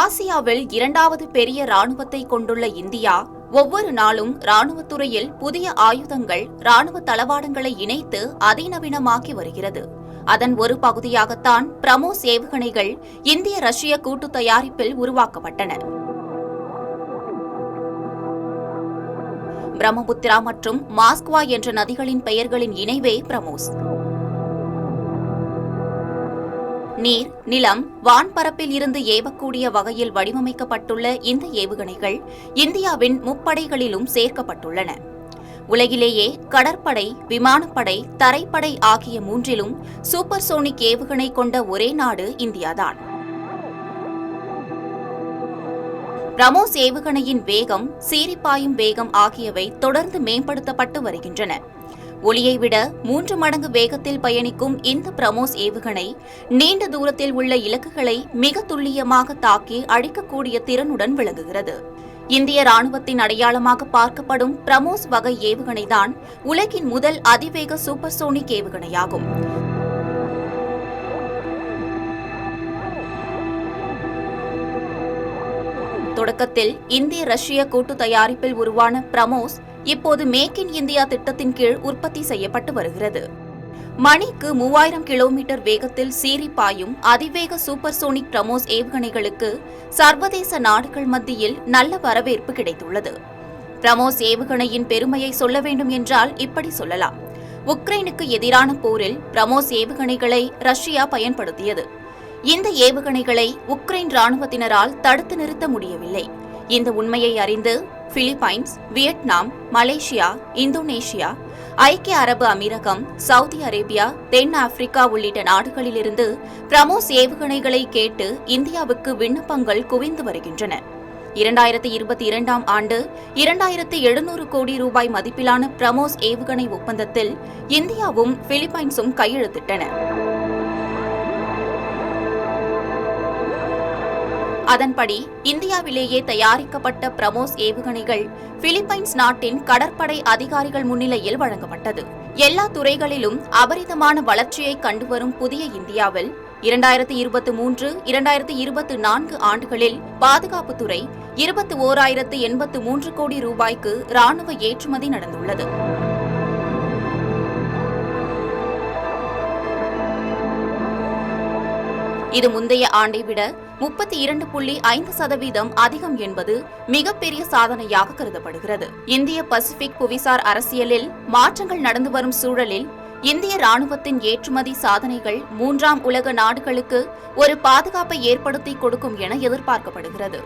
ஆசியாவில் இரண்டாவது பெரிய ராணுவத்தை கொண்டுள்ள இந்தியா ஒவ்வொரு நாளும் ராணுவத்துறையில் புதிய ஆயுதங்கள் ராணுவ தளவாடங்களை இணைத்து அதிநவீனமாக்கி வருகிறது. அதன் ஒரு பகுதியாகத்தான் பிரமோஸ் ஏவுகணைகள் இந்திய ரஷ்ய கூட்டு தயாரிப்பில் உருவாக்கப்பட்டன. பிரம்மபுத்திரா மற்றும் மாஸ்க்வா என்ற நதிகளின் பெயர்களின் இணைவே பிரமோஸ். நீர் நிலம் வான்பரப்பில் இருந்து ஏவக்கூடிய வகையில் வடிவமைக்கப்பட்டுள்ள இந்த ஏவுகணைகள் இந்தியாவின் முப்படைகளிலும் சேர்க்கப்பட்டுள்ளன. உலகிலேயே கடற்படை விமானப்படை தரைப்படை ஆகிய மூன்றிலும் சூப்பர்சோனிக் ஏவுகணை கொண்ட ஒரே நாடு இந்தியாதான். பிரமோஸ் ஏவுகணையின் வேகம் சீரிப்பாயும் வேகம் ஆகியவை தொடர்ந்து மேம்படுத்தப்பட்டு வருகின்றன. ஒளியை விட மூன்று மடங்கு வேகத்தில் பயணிக்கும் இந்த பிரமோஸ் ஏவுகணை நீண்ட தூரத்தில் உள்ள இலக்குகளை மிக துல்லியமாக தாக்கி அழிக்கக்கூடிய திறனுடன் விளங்குகிறது. இந்திய ராணுவத்தின் அடையாளமாக பார்க்கப்படும் பிரமோஸ் வகை ஏவுகணைதான் உலகின் முதல் அதிவேக சூப்பர்சோனிக் ஏவுகணையாகும். தொடக்கத்தில் இந்திய ரஷ்ய கூட்டு தயாரிப்பில் உருவான பிரமோஸ் இப்போது மேக் இன் இந்தியா திட்டத்தின் கீழ் உற்பத்தி செய்யப்பட்டு வருகிறது. மணிக்கு மூவாயிரம் கிலோமீட்டர் வேகத்தில் சீறி பாயும் அதிவேக சூப்பர்சோனிக் பிரமோஸ் ஏவுகணைகளுக்கு சர்வதேச நாடுகள் மத்தியில் நல்ல வரவேற்பு கிடைத்துள்ளது. பிரமோஸ் ஏவுகணையின் பெருமையை சொல்ல வேண்டும் என்றால் இப்படி சொல்லலாம். உக்ரைனுக்கு எதிரான போரில் பிரமோஸ் ஏவுகணைகளை ரஷ்யா பயன்படுத்தியது. இந்த ஏவுகணைகளை உக்ரைன் ராணுவத்தினரால் தடுத்து நிறுத்த முடியவில்லை. இந்த உண்மையை அறிந்து பிலிப்பைன்ஸ் வியட்நாம் மலேசியா இந்தோனேஷியா ஐக்கிய அரபு அமீரகம் சவுதி அரேபியா தென் ஆப்பிரிக்கா உள்ளிட்ட நாடுகளிலிருந்து பிரமோஸ் ஏவுகணைகளை கேட்டு இந்தியாவுக்கு விண்ணப்பங்கள் குவிந்து வருகின்றன. இரண்டாயிரத்தி இருபத்தி இரண்டாம் ஆண்டு இரண்டாயிரத்தி எழுநூறு கோடி ரூபாய் மதிப்பிலான பிரமோஸ் ஏவுகணை ஒப்பந்தத்தில் இந்தியாவும் பிலிப்பைன்ஸும் கையெழுத்திட்டன. அதன்படி இந்தியாவிலேயே தயாரிக்கப்பட்ட பிரமோஸ் ஏவுகணைகள் பிலிப்பைன்ஸ் நாட்டின் கடற்படை அதிகாரிகள் முன்னிலையில் வழங்கப்பட்டது. எல்லா துறைகளிலும் அபரிதமான வளர்ச்சியை கண்டுவரும் புதிய இந்தியாவில் இரண்டாயிரத்தி இருபத்தி மூன்று இரண்டாயிரத்தி இருபத்தி நான்கு ஆண்டுகளில் பாதுகாப்புத்துறை இருபத்தி ஓராயிரத்து எண்பத்து மூன்று கோடி ரூபாய்க்கு ராணுவ ஏற்றுமதி நடந்துள்ளது. இது முந்தைய ஆண்டை விட முப்பத்தி இரண்டு புள்ளி ஐந்து சதவீதம் அதிகம் என்பது மிகப்பெரிய சாதனையாக கருதப்படுகிறது. இந்திய பசிபிக் புவிசார் அரசியலில் மாற்றங்கள் நடந்து வரும் சூழலில் இந்திய ராணுவத்தின் ஏற்றுமதி சாதனைகள் மூன்றாம் உலக நாடுகளுக்கு ஒரு பாதுகாப்பை ஏற்படுத்தி கொடுக்கும் என எதிர்பார்க்கப்படுகிறது.